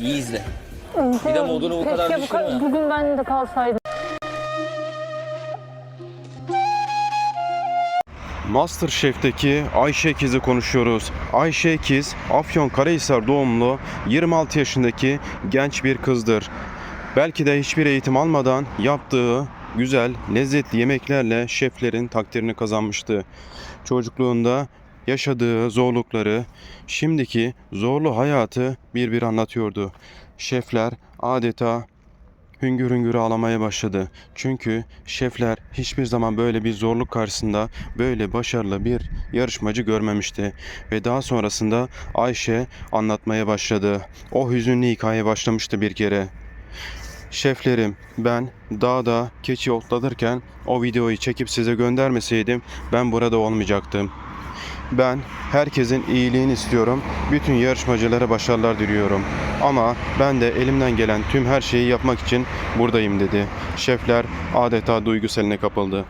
İyi izle. Bir de modunu bu kadar Keşke bu ka- düşürme. bugün ben de kalsaydım. Masterchef'teki Ayşe Kiz'i konuşuyoruz. Ayşe Kiz, Afyonkarahisar doğumlu 26 yaşındaki genç bir kızdır. Belki de hiçbir eğitim almadan yaptığı güzel, lezzetli yemeklerle şeflerin takdirini kazanmıştı. Çocukluğunda yaşadığı zorlukları, şimdiki zorlu hayatı bir bir anlatıyordu. Şefler adeta hüngür hüngür ağlamaya başladı. Çünkü şefler hiçbir zaman böyle bir zorluk karşısında böyle başarılı bir yarışmacı görmemişti. Ve daha sonrasında Ayşe anlatmaya başladı. O hüzünlü hikaye başlamıştı bir kere. Şeflerim ben dağda keçi otlatırken o videoyu çekip size göndermeseydim ben burada olmayacaktım. Ben herkesin iyiliğini istiyorum. Bütün yarışmacılara başarılar diliyorum. Ama ben de elimden gelen tüm her şeyi yapmak için buradayım dedi. Şefler adeta duygu seline kapıldı.